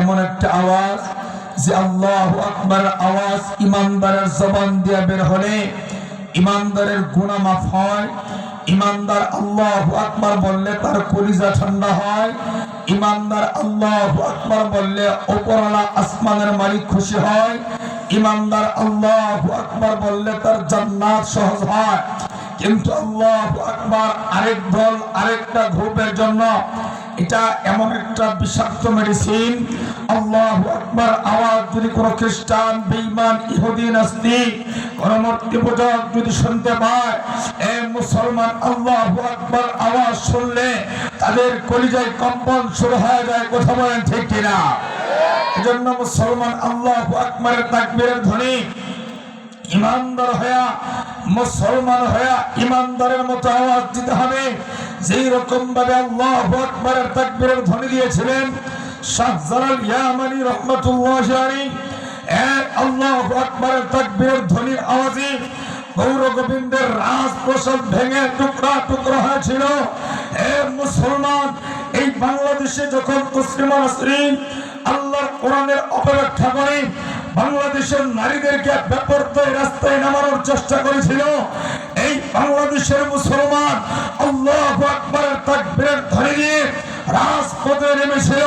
এমন একটা আওয়াজ যে আল্লাহ আকবার আওয়াজ ইমানদারের জবান দিয়ে বের হলে ইমানদারের গুনাহ মাফ হয়। ইমানদার আল্লাহ আকবার বললে তার কলিজা ঠান্ডা হয়। ইমানদার আল্লাহ আকবার বললে ওপরওয়ালা আসমানের মালিক খুশি হয়। ইমানদার আল্লাহ আকবার বললে তার জান্নাত সহজ হয়। কিন্তু আল্লাহ আকবার আরেক দল, আরেকটা গ্রুপের জন্য এটা এমন একটা বিষাক্ত মেডিসিন আল্লাহ আকবার, আওয়াজ যদি কোনো খ্রিস্টান, বেঈমান, ইহুদি নাস্তিক কোন মূর্তি পূজক যদি শুনতে পায়, এ মুসলমান আল্লাহ আকবার আওয়াজ শুনলে তাদের কলিজায় কম্পন শুরু হয়ে যায়, কথা বলেন ঠিক কিনা? এজন্য মুসলমান আল্লাহ আকবরের তাকবীরের ধ্বনি ইমানদার হয়া মুসলমান হয়া ইমানদারের মতো আওয়াজ দিতে হবে। যেই রকম ভাবে আল্লাহ আকবরের তাকবীরের ধ্বনি দিয়েছিলেন শাহজালাল ইয়ামানি রহমাতুল্লাহ আলাইহি এক আল্লাহ আকবরের তাকবীরের ধ্বনির আওয়াজে গৌর গোবিন্দের রাজপ্রসাদ ভেঙে টুকরা টুকরা হয়েছিল। এ মুসলমান, এই বাংলাদেশে যখন মুসলিম আল্লাহর কোরআনের অপব্যাখ্যা করে বাংলাদেশের নারীদেরকে ব্যাপারতায় রাস্তায় নামানোর চেষ্টা করেছিল। এই বাংলাদেশের মুসলমান আল্লাহ আকবরের তাকবীরের ধরে নিয়ে রাজপথে নেমেছিল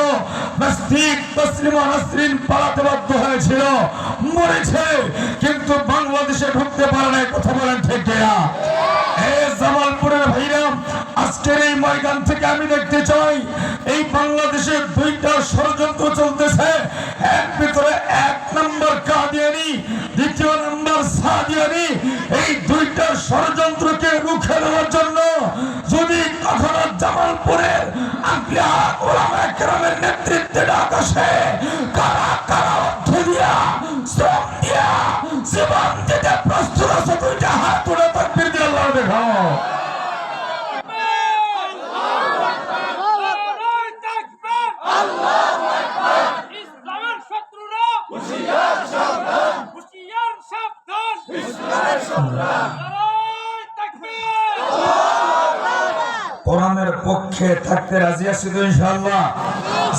পালাতে বাধ্য হয়েছিল। মরেছে, কিন্তু বাংলাদেশে ঢুকতে পারে না কথা বলেন ঠিক কিনা? এ জামালপুরের ভাইরাম আজকের এই ময়দান থেকে আমি দেখতে চাই, এই বাংলাদেশে দুইটা ষড়যন্ত্র চলতেছে এক ভিতরে এক নম্বর কাদিয়ানি দ্বিতীয় নম্বর সাদিয়ানি এই দুইটা ষড়যন্ত্রকে রুখে দেওয়ার জন্য যদি কখনো জামালপুরের একরামের নেতৃত্বে ডাক আসে কারা কারা কোরআনের পক্ষে থাকতে রাজি আছি তো ইনশাল্লাহ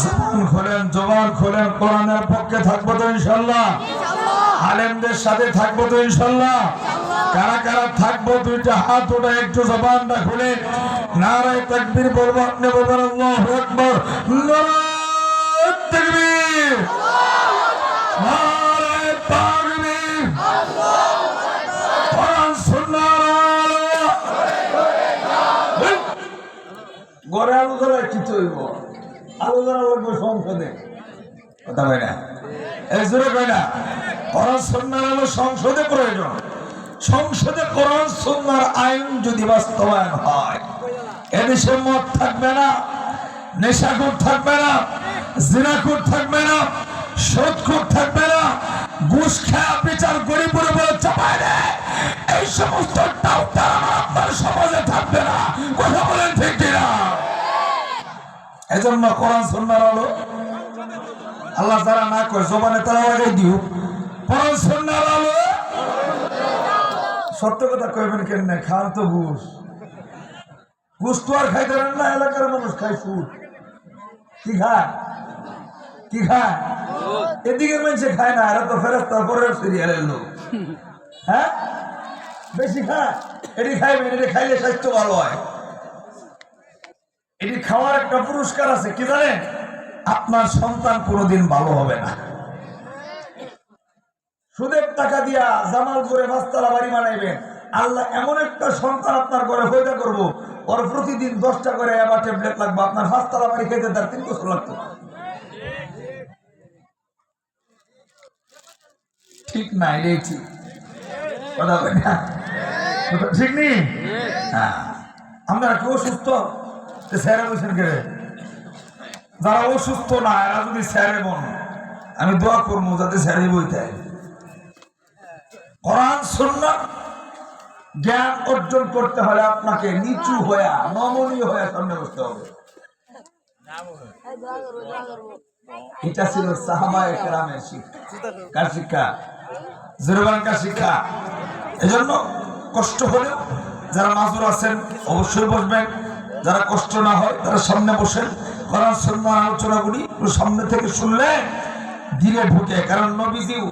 জবান খোলেন জবান খোলেন কোরআনের পক্ষে থাকব তো ইনশাল্লাহ আলেমদের সাথে থাকব তো ইনশাল্লাহ কারা কারা থাকব দুইটা হাত ওটা একটু জবানটা খুলে। নারায় তাকবীর বলব আপনি বলবেন আল্লাহু আকবার। নারায় গড়ে কি চলব আলু ধরা লাগবে সংসদে। কথা কয় না? এই জোরে কয় না? কোরআন সন্ন্যার আলো সংসদে প্রয়োজন। সংসদে কোরআন সন্ন্যার আইন যদি বাস্তবায়ন হয়, এদেশে মদ থাকবে না, নেশাখোর থাকবে না, জিনাখোর থাকবে না সুদখোর থাকবে না, ঘুষ খায়া বিচার গরিবের উপরে চাপায় দেয় এই সমস্ত টাউটার আপনার সমাজে থাকবে না। কথা বলেন ঠিক কিনা? এজন্য কোরআন সুন্নার আলো আল্লাহ যারা না করে জবানে তারা লাগাই দিও। কোরআন সুন্নার আলো সত্য কথা কইবেন কেন খান তো ঘুষ। ঘুষ তো আর খাইতে পারেন না, এলাকার মানুষ খায় সুদ। কি খায়? কি খায়? এদিকে মানুষে খায় না, এরা তো ফেরত তারপরে সিরিয়ালের লোক। হ্যাঁ? বেশি খায়? এটি খাইবেন, এটি খাইলে স্বাস্থ্য ভালো হয়। এটি খাওয়ার একটা পুরস্কার আছে, কি জানেন? আপনার সন্তান কোনোদিন ভালো হবে না। সুদের টাকা দিয়া জামালপুরে পাঁচতলা বাড়ি বানাইবেন। আল্লাহ এমন একটা সন্তান আপনার ঘরে পয়দা করব, ওর প্রতিদিন দশটা করে আবার ট্যাবলেট লাগবে, আপনার পাঁচতলা বাড়ি খেতে তার তিন বছর লাগতো ঠিক না, এটাই ঠিক। কথা ঠিক নেই? হ্যাঁ। আমরা কি অসুস্থ? যারা অসুস্থ না, এরা যদি স্যারে আমি দোয়া করব যাতে স্যারে কোরআন সুন্নাত জ্ঞান অর্জন করতে হলে আপনাকে নিচু হয়ে নমনীয় হয়ে সামনে বসতে হবে। এটা ছিল সাহাবা শিক্ষা। কার শিক্ষা? জোরবানকার শিক্ষা? এজন্য কষ্ট হলেও যারা মাজুর আছেন, অবশ্যই বসবেন। যারা কষ্ট না হয় তারা সামনে বসেন, করার জন্য আলোচনাগুলি সামনে থেকে শুনলে ধীরে ঢুকে। কারণ নবীজিও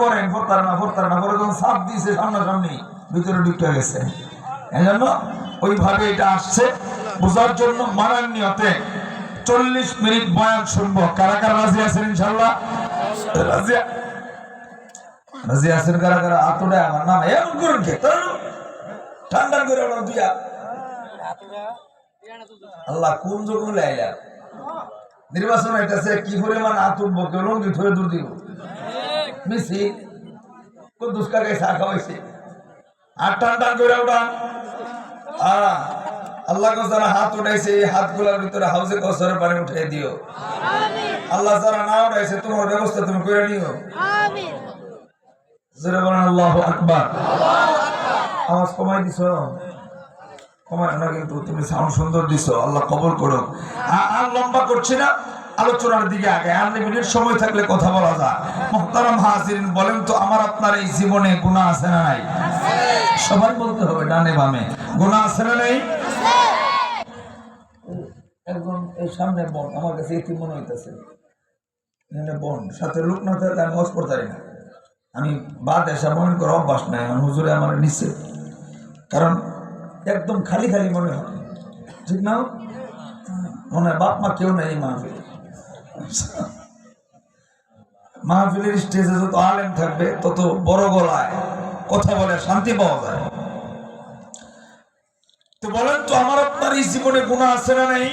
পড়েন না না। পরে যখন সাপ দিয়েছে সামনাসামনি, ভিতরে ঢুকে গেছে। এই জন্য ওইভাবে এটা আসছে। বোঝার জন্য চল্লিশ মিনিট বয়ান শুনব। কারা কারা রাজি আছেন ইনশাল্লাহ রাজি রাজি আছেন কারা কারা? আতুডে আমার নাম। করুন ঠান্ডা করে দুইয়া। আল্লাহ কোন যখন লাইলা নির্বাচন হইতেছে, কি পরিমাণ আতুর বকে, লঙ্গি ধরে দূর দিব। মিছি। কোন দুষ্কার চা খাওয়াইছে? আর টান টান করে উঠান আল্লাহ যারা হাত উঠাইছে, এই হাতগুলোর ভিতরে হাউসে কসরের পানি উঠিয়ে দিও। আল্লাহ যারা না উঠাইছে, তোমার ব্যবস্থা তুমি করে নিও। জোরে আল্লাহু আকবার। আওয়াজ কমাই দিছো। কিন্তু তুমি সাউন্ড সুন্দর দিছো, আল্লাহ কবর করো আর লম্বা করছি না, আলোচনার দিকে আগে। আনলিমিটেড সময় থাকলে কথা বলা যায়। মোহতারাম হাজিরিন, বলেন তো আমার আপনার এই জীবনে গুণা আছে না নাই? সবাই বলতে হবে, ডানে বামে। গুণা আছে না একদম এই সামনে বোন, আমার কাছে এটি মনে হইতেছে। বোন, সাথে লোক না থাকলে আমি না। আমি বাদ এসা মনে করে অভ্যাস নাই হুজুরে আমার নিচ্ছে কারণ একদম খালি খালি মনে হয়। ঠিক না? মনে হয় বাপ মা কেউ নেই মাহফিলে। মাহফিলের স্টেজে যত আলেম থাকবে, তত বড় গলায় কথা বলে শান্তি পাওয়া যায়। তো বলেন তো, আমার আপনার এই জীবনে গুণা আছে না নেই?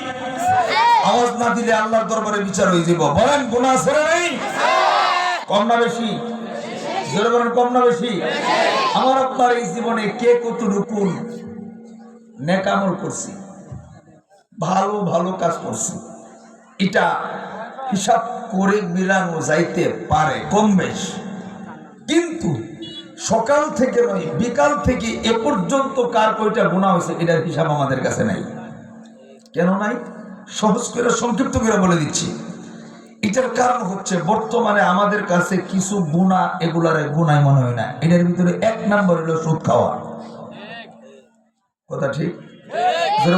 আওয়াজ না দিলে আল্লাহর দরবারে বিচার হয়ে যাব বলেন গুণা আছে না নেই? কম না বেশি? বলেন, কম না বেশি? আমার আপনার এই জীবনে কে কতটুকু নেকামল করছি। ভালো ভালো কাজ করছি। এটা হিসাব করে মিলানো যাইতে পারে কম বেশ। কিন্তু সকাল থেকে নয়, বিকাল থেকে এ পর্যন্ত কার কয়টা গুণা হয়েছে, এটার হিসাব আমাদের কাছে নাই। কেন নাই? সহজ করে, সংক্ষিপ্ত করে বলে দিচ্ছি। এটার কারণ হচ্ছে বর্তমানে আমাদের কাছে কিছু গুণা এগুলারে গুণায় মনে হয় না। এটার ভিতরে এক নাম্বার হলো সুদ খাওয়া। কথা ঠিক?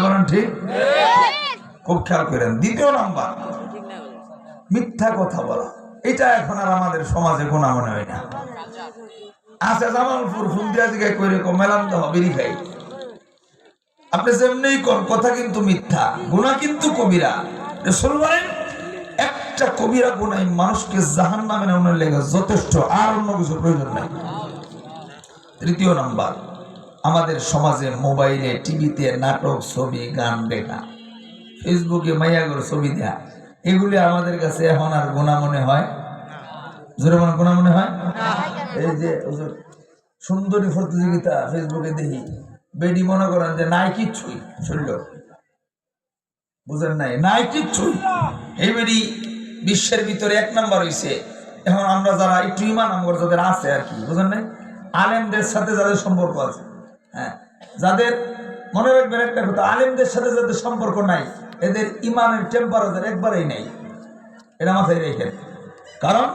বলেন ঠিক? খুব খেয়াল করেন। দ্বিতীয় নাম্বার, মিথ্যা কথা বলা। এটা এখন আর আমাদের সমাজে মনে হয় না। জামালপুর ফোন দিয়া জিগায় কইরে কো মেলাম তো আপনি যেমনি কর কথা কিন্তু মিথ্যা গুণা কিন্তু কবিরা। রসুল বলেন, একটা কবিরা গুণাই মানুষকে জাহান নামে লেগে যথেষ্ট, আর অন্য কিছু প্রয়োজন নাই। তৃতীয় নাম্বার আমাদের সমাজে মোবাইলে, টিভিতে নাটক, ছবি, গান দেখা ফেসবুকে মাইয়াগর ছবি দেয়া। এগুলি আমাদের কাছে এখন আর গোনা মনে হয়? জোরে মনে গোনা মনে হয়? এই যে সুন্দরী প্রতিযোগিতা ফেসবুকে দেখি। বেডি মনে করেন যে নাই কিচ্ছুই, শরীর বুঝেন নাই? নাই কিচ্ছুই। এই বেডি বিশ্বের ভিতরে এক নাম্বার হইছে। এখন আমরা যারা একটু ইমান আমগর যাদের আছে আর কি, বুঝেন নাই? আলেমদের সাথে যাদের সম্পর্ক আছে। হ্যাঁ যাদের মনে রাখবেন একটা কথা, আলেমদের সাথে যাদের সম্পর্ক নাই, এদের ইমানের টেম্পারেচার একবারেই নেই। এটা মাথায় রেখে। কারণ?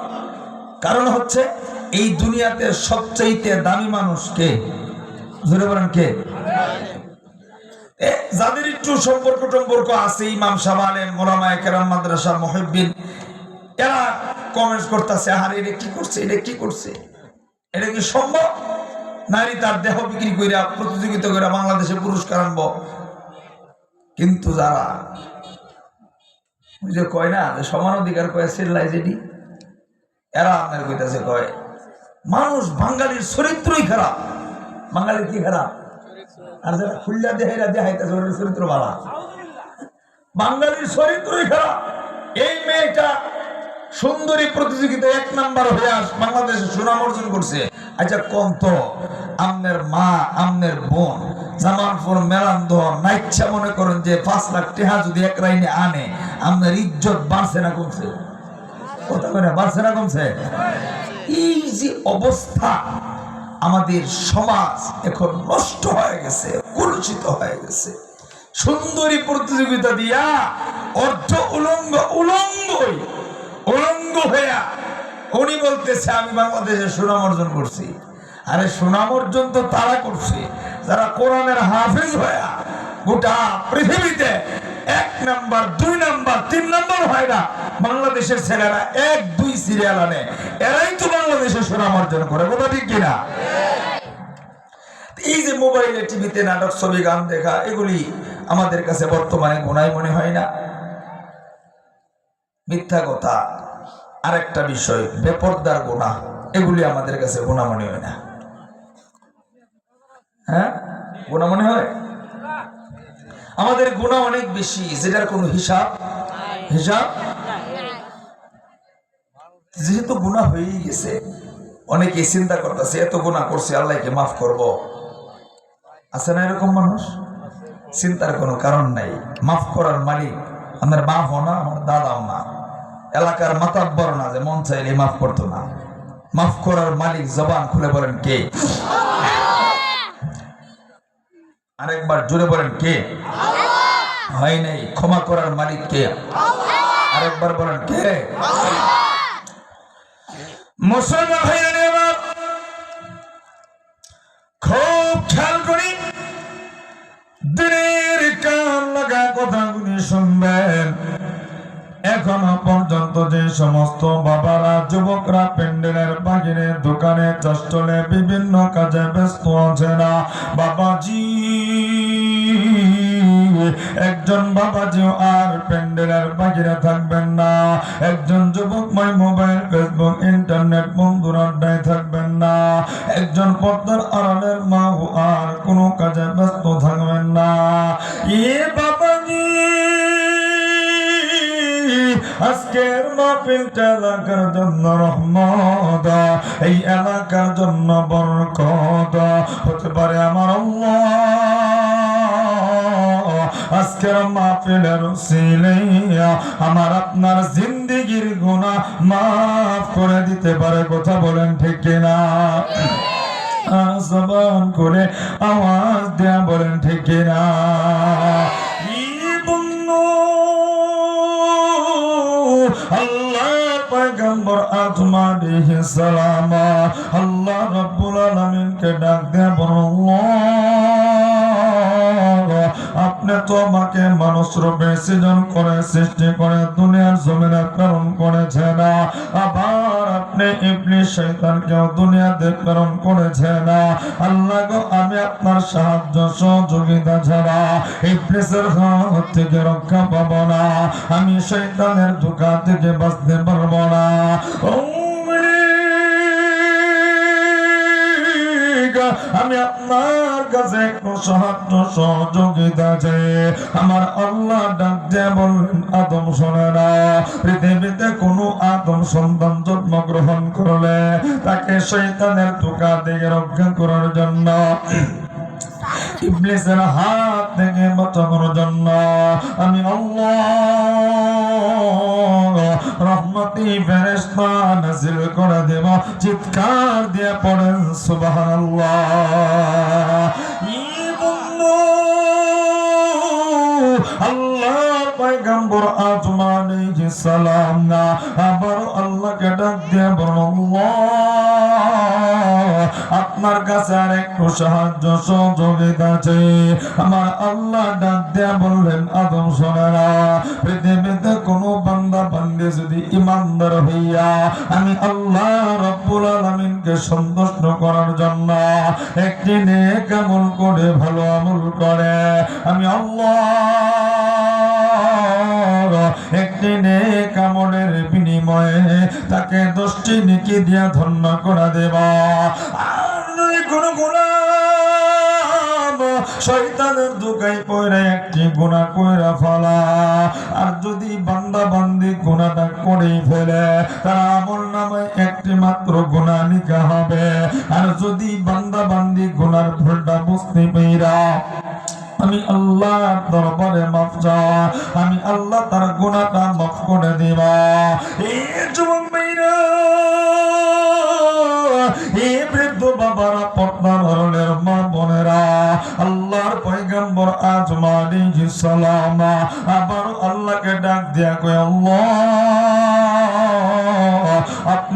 কারণ হচ্ছে এই দুনিয়াতে সবচাইতে দামি মানুষ কে? জোরে বলেন কে? যাদের একটু সম্পর্ক টম্পর্ক আছে, ইমাম সাহেব, আলেম মোলামায় কেরাম, মাদ্রাসা মহিবিন এরা কমেন্টস করতেছে আর এটা কি করছে, এটা কি করছে? এটা কি সম্ভব? নারী তার দেহ বিক্রি কইরা প্রতিযোগিতা করে বাংলাদেশে পুরস্কার আনব। কিন্তু যারা যে কয় না সমান অধিকার কয় চিল্লাই যেটি, এরা আপনার কইতাছে কয়, মানুষ বাঙালির চরিত্রই খারাপ। বাঙালির কি খারাপ? আর যারা খুল্লা দেহাইরা দেখাইতেছে ওদের চরিত্র ভালো বাঙালির চরিত্রই খারাপ। এই মেয়েটা সুন্দরী প্রতিযোগিতা এক নাম্বার হয়ে আস বাংলাদেশে সুনাম অর্জন করছে। আচ্ছা কম তো? আমনের মা আমনের বোন। জামালপুর মেলান্দ, নাইচ্ছা মনে করেন যে পাঁচ লাখ টেহা যদি এক রাইনে আনে আমনের ইজ্জত বাড়ছে না কমছে? কথা করে বাড়ছে না কমছে? এই যে অবস্থা আমাদের সমাজ এখন নষ্ট হয়ে গেছে, কলুষিত হয়ে গেছে। সুন্দরী প্রতিযোগিতা দিয়া অর্থ উলঙ্গ, উলঙ্গই, উলঙ্গ হইয়া উনি বলতেছে, আমি বাংলাদেশে সুনাম অর্জন করছি। আরে, সুনাম অর্জন তো তারা করছে। যারা কোরআনের হাফিজ হইয়া গোটা পৃথিবীতে এক নাম্বার, দুই নাম্বার, তিন নাম্বার হয় না, বাংলাদেশের ছেলেরা এক, দুই সিরিয়াল আনে। এরাই তো বাংলাদেশে সুনাম অর্জন করে, কথা ঠিক কিনা এই যে মোবাইলে, টিভিতে নাটক, ছবি, গান দেখা, এগুলি আমাদের কাছে বর্তমানে গুনাই মনে হয় না। মিথ্যা কথা। আরেকটা বিষয়, বেপর্দার গুণা এগুলি আমাদের কাছে গুণা মনে হয় না। হ্যাঁ? গুণা মনে হয়? আমাদের গুণা অনেক বেশি, যেটার কোনো হিসাব? হিসাব? যেহেতু গুণা হয়েই গেছে অনেকে চিন্তা করতেছে, এত গুণা করছে, আল্লাহকে মাফ করব। আছে না এরকম মানুষ? চিন্তার কোনো কারণ নাই। মাফ করার মালিক, আমার বাপ না, আমার দাদাও না। এলাকার মাতাব্বর না যে মন চাইলে মাফ করতো না। মাফ করার মালিক জবান খুলে বলেন কে? আরেকবার জোরে বলেন কে? হয় নাই, ক্ষমা করার মালিক কে? আরেকবার বলেন কে? মুসলমান সমস্ত বাবারা, যুবকরা প্যান্ডেলের বাহিরে দোকানে চষ্টলে বিভিন্ন কাজে ব্যস্ত আছে না। বাবাজি, একজন বাবাজিও আর প্যান্ডেলের বাহিরে থাকবেন না। একজন যুবক মাই মোবাইল, ফেসবুক, ইন্টারনেট, বন্ধুর আড্ডায় থাকবেন না। একজন পর্দার আড়ালের মাও আর কোনো কাজে ব্যস্ত থাকবেন না। এ বাবাজি আজকের মাহফিলটা এলাকার জন্য রহমত, এই এলাকার জন্য বরকত। হতে পারে আমার আজকের মাহফিলের সিলে আমার আপনার জিন্দিগির গুনাহ মাফ করে দিতে পারে, কথা বলেন ঠিক আর জবান করে আওয়াজ দেয়া বলেন ঠিক কিনা? পয়গম্বর আদম আলাইহিস সালাম আল্লাহ রাব্বুল আলামিনকে ডাক দেয়া বলল আপনি তো আমাকে মানুষ রূপে সৃজন করে, সৃষ্টি করে, দুনিয়ার জমিনে প্রেরণ করেছেন আবার আপনি ইবলিস শয়তানকেও দুনিয়াতে প্রেরণ করেছেন আল্লাহ গো, আমি আপনার সাহায্য সহযোগিতা ছাড়া ইবলিসের হাত থেকে রক্ষা পাবো না। আমি শয়তানের ধোকা থেকে বাঁচতে পারব না। ও আমি আপনার কাছে সাহায্য সহযোগিতা চাই। আমার আল্লাহ ডাক দিয়ে আদম শোনে না। পৃথিবীতে কোনো আদম সন্তান জন্মগ্রহণ করলে তাকে শৈতানের ধোকা থেকে রক্ষা করার জন্য ইবলিসের হাত থেকে বাঁচানোর জন্য আমি আল্লাহ রহমতি ফেরেশতা নাজিল করে দেব, চিৎকার দিয়ে পড়েন সুবহানাল্লাহ। পয়গম্বর আদম আলাইহিস সালাম না আবার আল্লাহকে ডাক দিয়ে আপনার কাছে আর একটু সাহায্য সহযোগিতা চাই। আমার আল্লাহ ডাক দিয়ে বললেন, আদম শোনেরা পৃথিবীতে কোনো বান্দা বান্দে যদি ইমানদার হইয়া আমি আল্লাহ রব্বুল আলামিনকে সন্তুষ্ট করার জন্য একটি নেক আমল করে, ভালো আমল করে, আমি আল্লাহ একটি নেক বিনিময়ে তাকে দশটি নেকি দিয়া ধন্য করা দেবা। আর কোনো পয়রা একটি গুনাহ কইরা ফেলা। আর যদি বান্দা বান্দি গুনাহটা করেই ফেলে, তার আমল নামে একটি মাত্র গুনাহ লিখা হবে। আর যদি বান্দা বান্দি গুনার ভুলটা বুঝতে পেরা আমি আল্লাহ দরবারে মাফ চাওয়া, আমি আল্লাহ তার গুনাহটা মাফ করে দিবা। এই যুবক মেয়েরা এই বৃদ্ধ বাবারা পর্দার হরলের মা বোনেরা, আল্লাহর পয়গম্বর আজ মালিহি সালাম আবার আল্লাহকে ডাক দিয়া কয়, আল্লাহ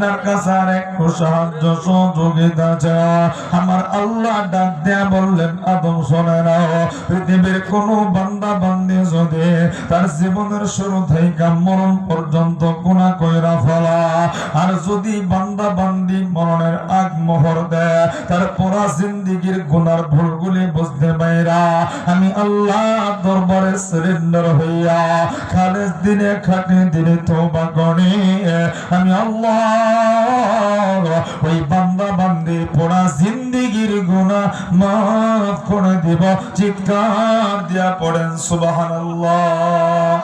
আপনার কাছে আর সাহায্য সহযোগিতা চাওয়া আমার আল্লাহ ডাক দেয়া বললেন, আদম, শোনে না, পৃথিবীর কোন বান্দা বান্দি যদি তার জীবনের শুরু থেকে মরণ পর্যন্ত গুণা কইরা ফেলা, আর যদি বান্দা বান্দি মরণের আগ মোহর দেয়, তার পুরা জিন্দিগির গুনার ভুলগুলি বুঝতে পাইরা আমি আল্লাহ দরবারে সিলিন্ডার হইয়া খালেজ দিনে খাটে দিনে তোবা গণি আমি আল্লাহ ওই বান্দা বান্দি পুরা জিন্দিগির গুনাহ মাফ করে দিব, চিৎকার দিয়া পড়েন, সুবহানাল্লাহ।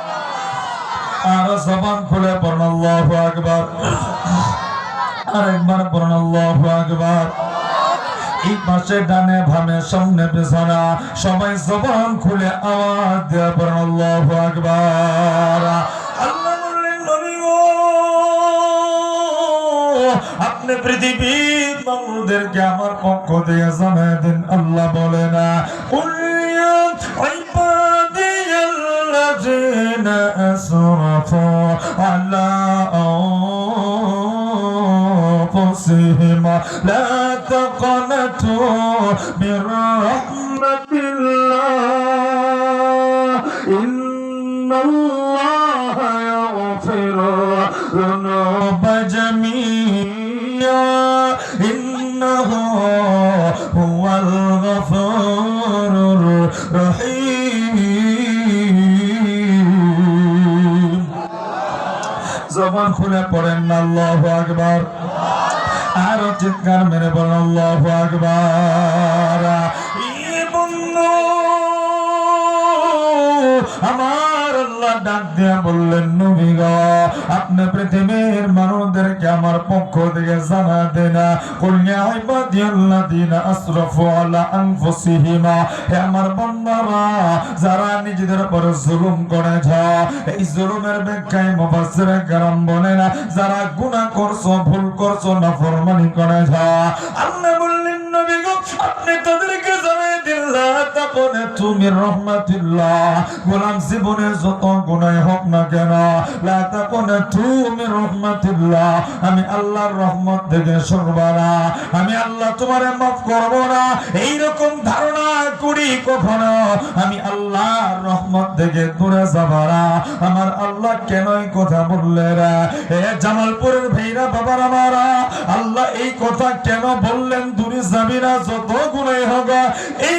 আর জবান খুলে পড়েন, আল্লাহু আকবার। আরেকবার পড়েন, আল্লাহু আকবার। এই পাশে ডানে ভামে সামনে পেছনা সবাই জবান খুলে আওয়াজ দেয়া পড়েন, আল্লাহু আকবার। আপনি পৃথিবীর মানুষদেরকে আমার পক্ষ থেকে জানাই দিন আল্লাহ বলে না কুলিয়া الذين أسرفوا على أنفسهم لا تقنطوا من رحمة খুলে পড়েন না আল্লাহ আকবার। আর চিৎকার মেরে বলেন আল্লাহ আকবার। আমার আল্লাহ ডাক দিয়া বললেন নবী গো আপনি পৃথিবীর মানুষদেরকে আমার পক্ষ থেকে জানা দেনা কুল্লা ইবাদিয়াল্লাযিনা আসরাফু আলা আনফুসিহিমা হে আমার বান্দারা যারা নিজেদের উপর জুলুম করেছে এই জুলুমের ব্যাখ্যায় মুফাসসির کرام বলে না যারা গুনাহ করছো ভুল করছো নাফরমানি করেছে আল্লাহ বললেন নবী গো আপনি তাদেরকে জানাই আমি আল্লাহর রহমত থেকে সরবা আমি আল্লাহ তোমারে মাফ করব না। এই রকম ধারণা করি কখনো। আমি আল্লাহর রহমত থেকে দূরে যাব না। আমার আল্লাহ কেন কথা বললেন এ জামালপুরের ভাইরা, বাবার আমারা আল্লাহ এই কথা কেন বললেন? দূরে যাবি না, যত গুনাই হোক। এই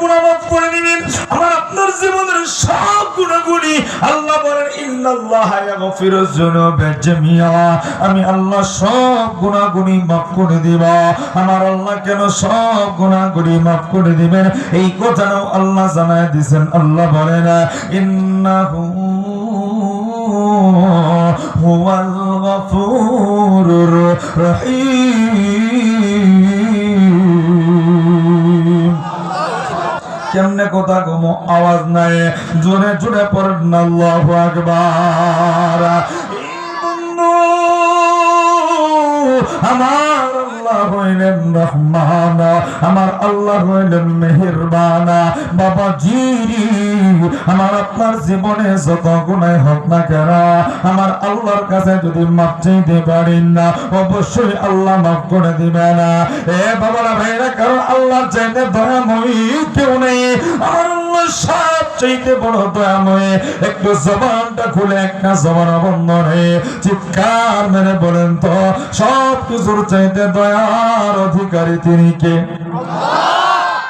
করে আমার আপনার জীবনের সব গুনাহগুলি আল্লাহ বলেন আমি আল্লাহ সব গুনাহগুনি মাফ করে দিব। আমার আল্লাহ কেন সব গুনাহগুলি মাফ করে দিবেন? এই কথাটাও আল্লাহ জানায় দিবেন আল্লাহ বলেন, ইন্নাহু হুয়াল গফুরুর রহিম। কথা কমো আওয়াজ নাই। জোরে জোরে পড়েন আল্লাহ আকবার। আমার হইলেন রহমান, আমার আল্লাহ হইলেন মেহেরবান। বাবা জিরি, আমার আপনার জীবনে যত গুণাই হোক না কেন, আমার আল্লাহর কাছে যদি মাপ চাইতে পারেন না, অবশ্যই আল্লাহ মাফ করে দিবে না। এ বাবারা ভাইরা, কারণ আল্লাহর চাইতে দয়াময়ী কেউ নেই। আমার সব চাইতে বড় দয়াময়। একটু জবানটা খুলে, একটা জবান বন্ধ নেই চিৎকার মেরে বলেন তো, সব কিছুর চাইতে দয়ার অধিকারী তিনি কে?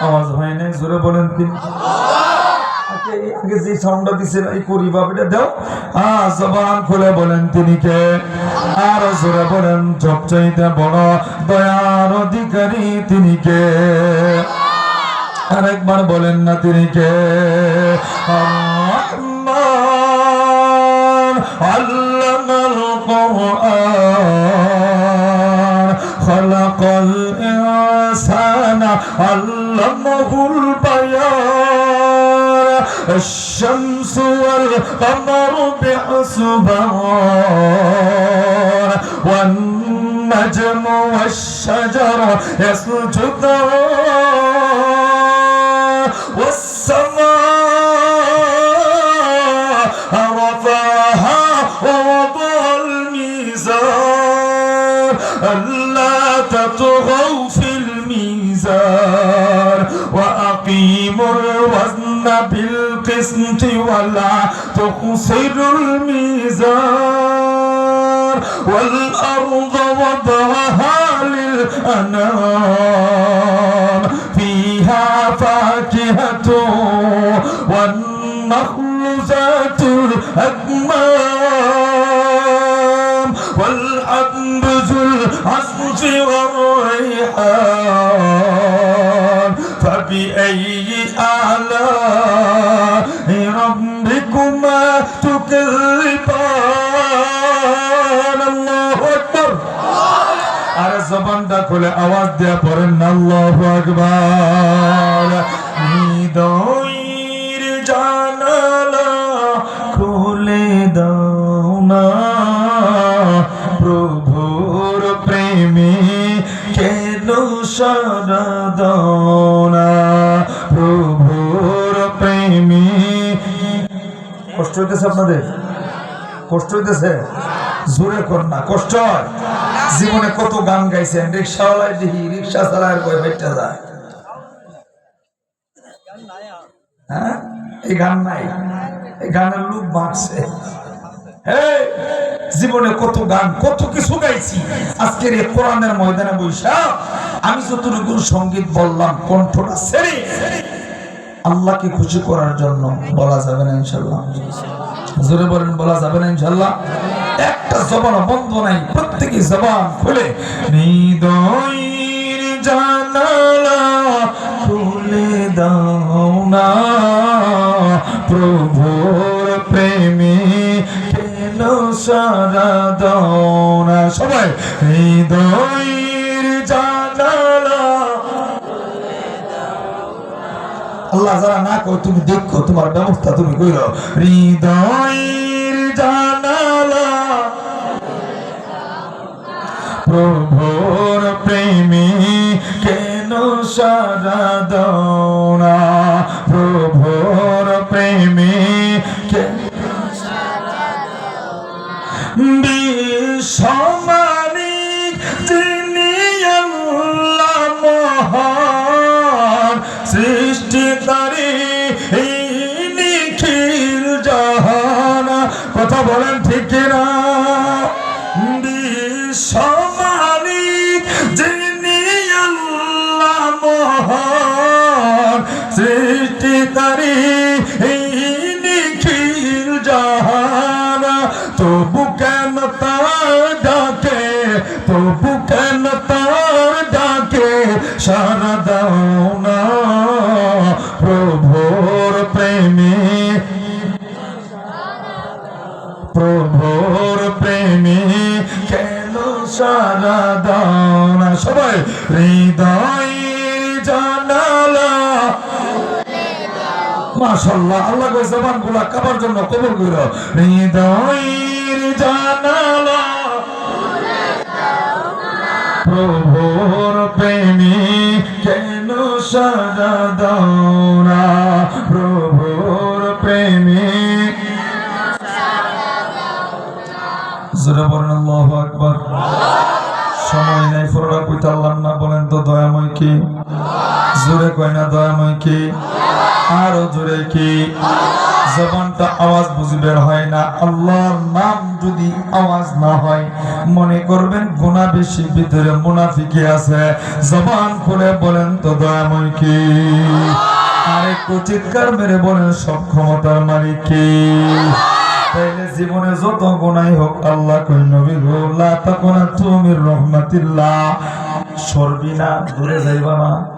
আওয়াজ হয় নাই, জোরে বলেন তিনি। আগে যে এই পরিবার এটা দাও। জবান খুলে বলেন তিনি কে? আর জোরে বলেন সবচাইতে বড় দয়ার অধিকারী তিনি কে? আরেকবার বলেন না তিনি কে আর-রহমান আল্লামাল কোরআন খালাকাল ইনসানা আল্লামাহুল বায়ান الشمس والقمر بحسبان والنجم والنجم والشجر يسجدان ولا تخسروا الميزان والأرض وضعها للأنام. فيها فاكهة فبأي آلاء ربكما تكذبان الله أكبر আর জবানটা খুলে আওয়াজ দেয়া পড়েন না আল্লাহু আকবার হৃদয়ের হইতেছে আপনাদের? কষ্ট হইতেছে? জোরে কর না, কষ্ট জীবনে কত গান গাইছেন, রিক্সাওয়ালায় দেখি, রিক্সা চালায় কয় বেটা যায়। হ্যাঁ? এই গান নাই। এই গানের লোক বাঁচছে জীবনে কত গান, কত কিছু গাইছি। আজকের এই কোরআনের ময়দানে বৈশা আমি যতটুকু সংগীত বললাম, কণ্ঠটা সেরে। আল্লাহকে খুশি করার জন্য বলা যাবে না ইনশাল্লাহ জোরে বলেন, বলা যাবে না ইনশাল্লাহ একটা জবান বন্ধ নাই প্রত্যেকে জবান খুলে খুলে দাও না। প্রভুর প্রেমে সারা দাও না। সবাই হৃদয়ের আল্লাহ যারা না কো তুমি দেখো, তোমার ব্যবস্থা তুমি কইরো। হৃদয়ের জানালা। প্রভুর প্রেমী কেন সারা দাও? এই নিখিল জাহান তবু কেন তার ডাকে, তবু কেন তার ডাকে, সারা না প্রভুর প্রেমে। প্রভুর প্রেমে কেন সারা দাও না। সবাই মাশাল্লাহ আল্লাহ কই জবানগুলা কাবার জন্য কবুল কইরো হৃদয়ের জানালা। প্রভুর প্রেমে কেন না? প্রভুর প্রেমে জোরে সময় নাই আল্লাহ না বলেন তো দয়াময় কি? জোরে কয় না দয়াময় কি? আরও জোরে কি? জবানটা আওয়াজ বুঝি বের হয় না। আল্লাহর নাম যদি আওয়াজ না হয়, মনে করবেন গুণা বেশি, ভিতরে মুনাফিকি আছে। জবান খুলে বলেন তো দয়াময় কি? আরেকটু চিৎকার মেরে বলেন, সব ক্ষমতার মালিক কি? তাইলে জীবনে যত গুনাই হোক, আল্লাহ কই নবী লা তাকুনা তুমি রহমাতিল্লাহ। সরবি না, দূরে যাইবা না।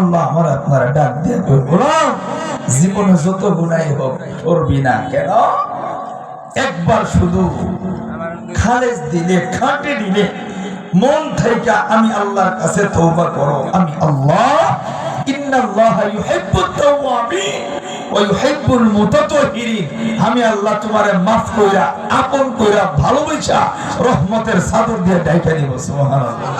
আল্লাহ আমার আপনারা ডাক দিয়ে গোলাম জীবনে যত গুনাই হোক, করবি না কেন? একবার শুধু খালেজ দিলে, খাটে দিলে মন থেকে আমি আল্লাহর কাছে তওবা করো, আমি আল্লাহ আমি আল্লাহ তোমারে মাফ কইরা, আপন কইরা ভালোবাসা, রহমতের চাদর দিয়ে ডাইকা নিব সুবহানাল্লাহ।